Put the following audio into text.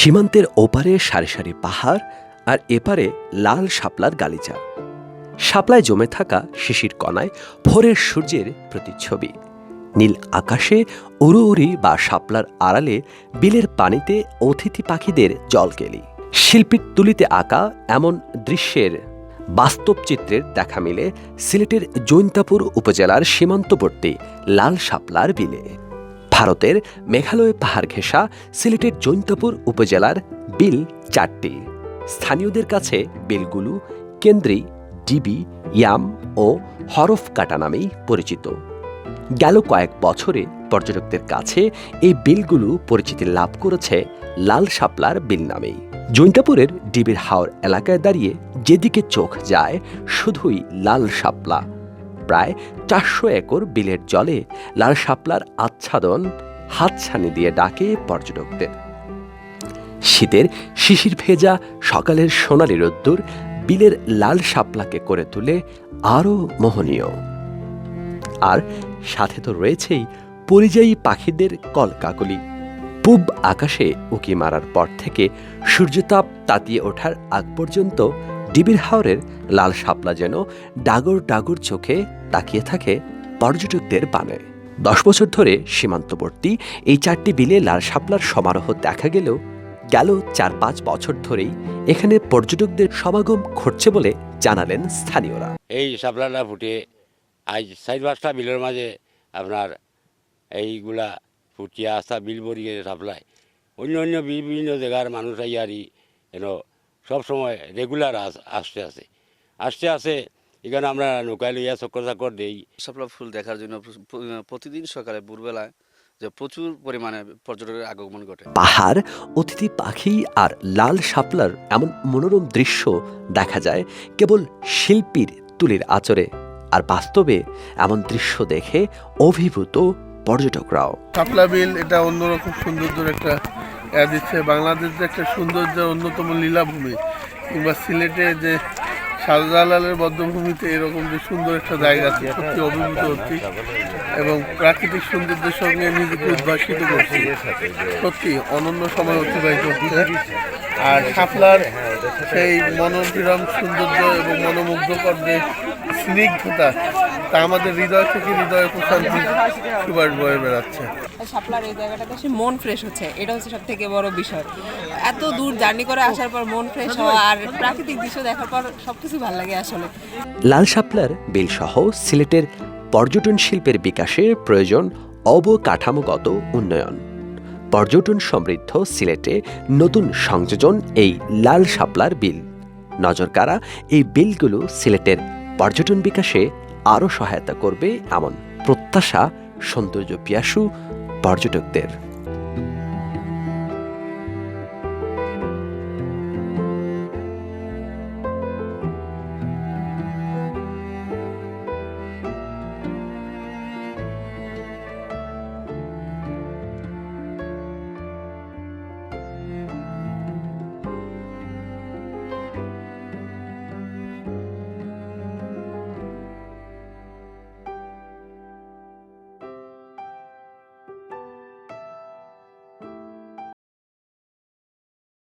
সীমান্তের ওপারে সারি সারি পাহাড় আর এপারে লাল শাপলার গালিচা। শাপলায় জমে থাকা শিশির কণায় ভোরের সূর্যের প্রতিচ্ছবি। নীল আকাশে উড়ুউড়ি বা শাপলার আড়ালে বিলের পানিতে অতিথি পাখিদের জল জলকেলি। শিল্পীর তুলিতে আঁকা এমন দৃশ্যের বাস্তব চিত্রের দেখা মিলে সিলেটের জৈন্তাপুর উপজেলার সীমান্তবর্তী লাল শাপলার বিলে। ভারতের মেঘালয় পাহাড় ঘেঁষা সিলেটের জৈন্তাপুর উপজেলার বিল চারটি। স্থানীয়দের কাছে বিলগুলো কেন্দ্রি ডিবি, ইয়াম ও হরফ কাটা নামেই পরিচিত। গেল কয়েক বছরে পর্যটকদের কাছে এই বিলগুলো পরিচিতি লাভ করেছে লাল শাপলার বিল নামেই। জৈন্তাপুরের ডিবির হাওর এলাকায় দাঁড়িয়ে যেদিকে চোখ যায়, শুধুই লাল শাপলা। প্রায় চারশো একর বিলের জলে লাল শাপলার আচ্ছাদন হাতছানি দিয়ে ডাকে পর্যটকদের। শীতের শিশির ভেজা সকালের সোনালি রোদ্দুর বিলের লাল শাপলাকে করে তুলে আরও মোহনীয়। আর সাথে তো রয়েছেই পরিযায়ী পাখিদের কলকাকলি। পূব আকাশে উকি মারার পর থেকে সূর্যতাপ তাতিয়ে ওঠার আগ পর্যন্ত ডিবির হাওরের লাল শাপলা যেন ডাগর ডাগর চোখে তাকিয়ে থাকে পর্যটকদের পানে দশ বছর ধরে সীমান্তবর্তী এই চারটি বিলে লাল শাপলার সমারোহ দেখা গেলেও গেল চার পাঁচ বছর ধরেই এখানে পর্যটকদের সমাগম ঘটছে বলে জানালেন স্থানীয়রা। এই শাপলাটা ফুটে আজ চার পাঁচটা বিলের মাঝে আপনার এইগুলা ফুটিয়া আসা বিল বরিয়ে সাপ্লাই অন্য অন্য বিভিন্ন জায়গার মানুষ আইয়ারি এন সবসময় রেগুলার আস আসতে আসে। আসতে আসে এখানে আমরা নৌকায় লইয়া চক্কর চাকর দেই। শাপলা ফুল দেখার জন্য প্রতিদিন সকালে ভোরবেলায় যে প্রচুর পরিমাণে পর্যটকের আগমন ঘটে। পাহাড় অতিথি পাখি আর লাল শাপলার এমন মনোরম দৃশ্য দেখা যায় কেবল শিল্পীর তুলির আচরে আর বাস্তবে এমন দৃশ্য দেখে অভিভূত পর্যটকরাও। শাপলা বিল এটা অন্যরকম সৌন্দর্যের একটা দিচ্ছে বাংলাদেশ একটা সৌন্দর্যের অন্যতম লীলাভূমি। কিংবা সিলেটে যে শাহজালালের বদ্ধভূমিতে এরকম যে সুন্দর একটা জায়গা আছে, সত্যি অভিভূত হচ্ছি। এবং প্রাকৃতিক সৌন্দর্যের সঙ্গে নিজেকে উদ্ভাসিত করছি। সত্যি অনন্য সময় অতিবাহিত হচ্ছে। আর শাপলার সেই মনোবিরাম সৌন্দর্য এবং মনোমুগ্ধকর যে স্নিগ্ধতা তা আমাদের হৃদয় থেকে হৃদয়ে প্রশান্তি সুবাস বয়ে বেড়াচ্ছে। শাপলার এই জায়গাটাতে এসে মন ফ্রেশ হচ্ছে। এটা হচ্ছে সব থেকে বড় বিষয়। এত দূর জার্নি করে আসার পর মন ফ্রেশ হওয়া আর প্রাকৃতিক দৃশ্য দেখার পর সবকিছু ভালো লাগে আসলে। লাল শাপলার বিলসহ সিলেটের পর্যটন শিল্পের বিকাশে প্রয়োজন অবকাঠামোগত উন্নয়ন। পর্যটন সমৃদ্ধ সিলেটে নতুন সংযোজন এই লাল শাপলার বিল। নজরকাড়া এই বিলগুলো সিলেটের পর্যটন বিকাশে আরও সহায়তা করবে এমন প্রত্যাশা সৌন্দর্য পিয়াসু পর্যটকদের।